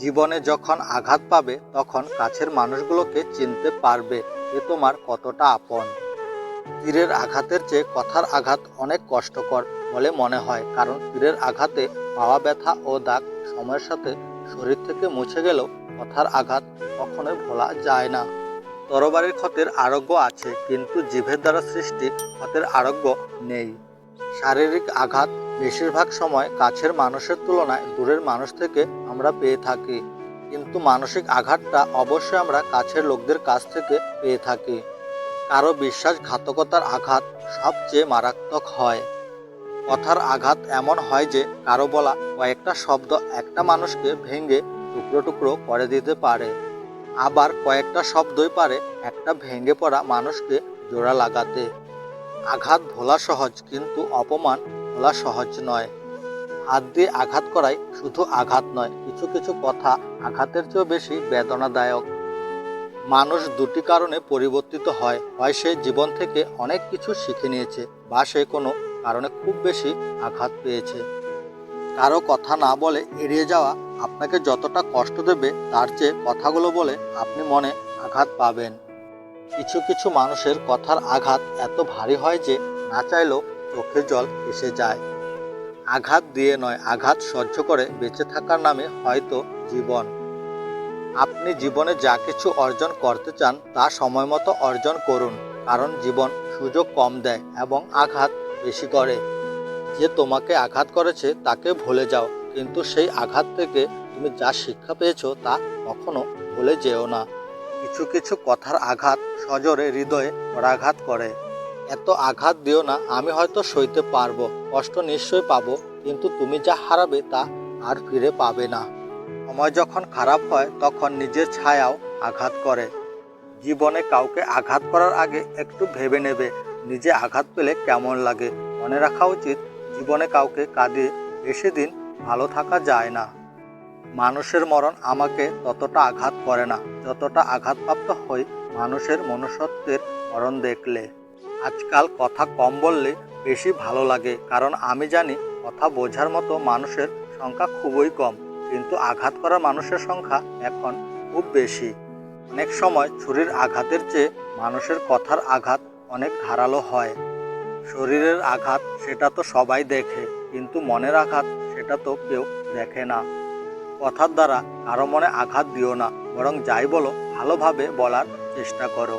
জীবনে যখন আঘাত পাবে, তখন কাছের মানুষগুলোকে চিনতে পারবে যে তোমার কতটা আপন। তীরের আঘাতের চেয়ে কথার আঘাত অনেক কষ্টকর বলে মনে হয়, কারণ তীরের আঘাতে পাওয়া ব্যথা ও দাগ সময়ের সাথে শরীর থেকে মুছে গেলেও কথার আঘাত কখনোই ভোলা যায় না। তরবারির ক্ষতের আরোগ্য আছে, কিন্তু জিভের দ্বারা সৃষ্টি ক্ষতের আরোগ্য নেই। শারীরিক আঘাত বেশিরভাগ সময় কাছের মানুষের তুলনায় দূরের মানুষ থেকে আমরা পেয়ে থাকি। কিন্তু মানসিক আঘাতটা অবশ্যই আমরা কাছের লোকদের কাছ থেকে পেয়ে থাকি। কারও বিশ্বাসঘাতকতার আঘাত সবচেয়ে মারাত্মক হয়। কথার আঘাত এমন হয় যে, কারও বলা কয়েকটা শব্দ একটা মানুষকে ভেঙে টুকরো টুকরো করে দিতে পারে। আবার কয়েকটা শব্দই পারে একটা ভেঙে পড়া মানুষকে জোড়া লাগাতে। আঘাত ভোলা সহজ, কিন্তু অপমান ভোলা সহজ নয়। হাত দিয়ে আঘাত করাই শুধু আঘাত নয়, কিছু কিছু কথা আঘাতের চেয়েও বেশি বেদনাদায়ক। মানুষ দুটি কারণে পরিবর্তিত হয় হয় সে জীবন থেকে অনেক কিছু শিখে নিয়েছে বা সে কোনো কারণে খুব বেশি আঘাত পেয়েছে। কারও কথা না বলে এড়িয়ে যাওয়া আপনাকে যতটা কষ্ট দেবে, তার চেয়ে কথাগুলো বলে আপনি মনে আঘাত পাবেন। কিছু কিছু মানুষের কথার আঘাত এত ভারী হয় যে না চাইলেও চোখে জল এসে যায়। আঘাত দিয়ে নয়, আঘাত সহ্য করে বেঁচে থাকার নামে হয়তো জীবন। আপনি জীবনে যা কিছু অর্জন করতে চান, তা সময় মতো অর্জন করুন, কারণ জীবন সুযোগ কম দেয় এবং আঘাত বেশি করে। যে তোমাকে আঘাত করেছে, তাকে ভুলে যাও, কিন্তু সেই আঘাত থেকে তুমি যা শিক্ষা পেয়েছ, তা কখনো ভুলে যেও না। কিছু কিছু কথার আঘাত সজোরে হৃদয়ে পরাঘাত করে। এত আঘাত দিও না, আমি হয়তো সইতে পারব, কষ্ট নিশ্চয়ই পাবো, কিন্তু তুমি যা হারাবে তা আর ফিরে পাবে না। সময় যখন খারাপ হয়, তখন নিজের ছায়াও আঘাত করে। জীবনে কাউকে আঘাত করার আগে একটু ভেবে নেবে, নিজে আঘাত পেলে কেমন লাগে। মনে রাখা উচিত, জীবনে কাউকে কাঁদিয়ে বেশি দিন ভালো থাকা যায় না। মানুষের মরণ আমাকে ততটা আঘাত করে না। যতটা আঘাতপ্রাপ্ত হই, মানুষের মনুষ্যত্বের মরণ দেখলে। আজকাল কথা কম বললে বেশি ভালো লাগে, কারণ আমি জানি কথা বোঝার মতো মানুষের সংখ্যা খুবই কম, কিন্তু আঘাত করা মানুষের সংখ্যা এখন খুব বেশি। অনেক সময় ছুরির আঘাতের চেয়ে মানুষের কথার আঘাত অনেক ধারালো হয়। শরীরের আঘাত সেটা তো সবাই দেখে, কিন্তু মনের আঘাত সেটা তো কেউ দেখে না। কথার দ্বারা কারও মনে আঘাত দিও না, বরং যাই বলো, ভালোভাবে বলার চেষ্টা করো।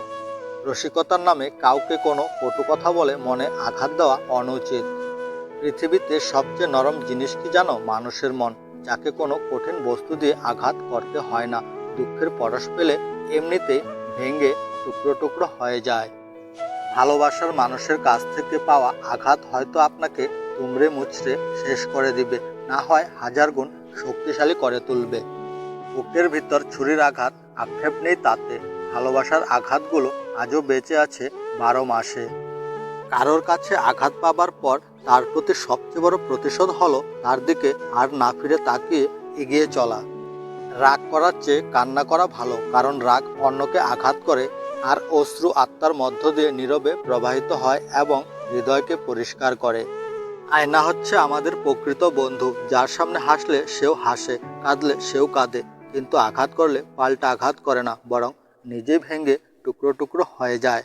রসিকতার নামে কাউকে কোনো কটু কথা বলে মনে আঘাত দেওয়া অনুচিত। পৃথিবীতে সবচেয়ে নরম জিনিস কি জানো? মানুষের মন। যাকে কোনো কঠিন বস্তু দিয়ে আঘাত করতে হয় না। দুঃখের পরশ পেলে এমনিতেই ভেঙে টুকরো টুকরো হয়ে যায়। ভালোবাসার মানুষের কাছ থেকে পাওয়া আঘাত হয়তো আপনাকে তুমড়ে মুচড়ে শেষ করে দিবে। না হয় হাজার গুণ শক্তিশালী করে তুলবে। বুকের ভিতর ছুরির আঘাত, আক্ষেপ নেই তাতে। ভালোবাসার আঘাতগুলো আজও বেঁচে আছে বারো মাসে। কারোর কাছে আঘাত পাবার পর তার প্রতি সবচেয়ে বড় প্রতিশোধ হলো তার দিকে আর না ফিরে তাকিয়ে এগিয়ে চলা। রাগ করার চেয়ে কান্না করা ভালো, কারণ রাগ অন্যকে আঘাত করে আর অশ্রু আত্মার মধ্য দিয়ে নীরবে প্রবাহিত হয় এবং হৃদয়কে পরিষ্কার করে। আয়না হচ্ছে আমাদের প্রকৃত বন্ধু, যার সামনে হাসলে সেও হাসে, কাঁদলে সেও কাঁদে, কিন্তু আঘাত করলে পাল্টা আঘাত করে না, বরং নিজে ভেঙে টুকরো টুকরো হয়ে যায়।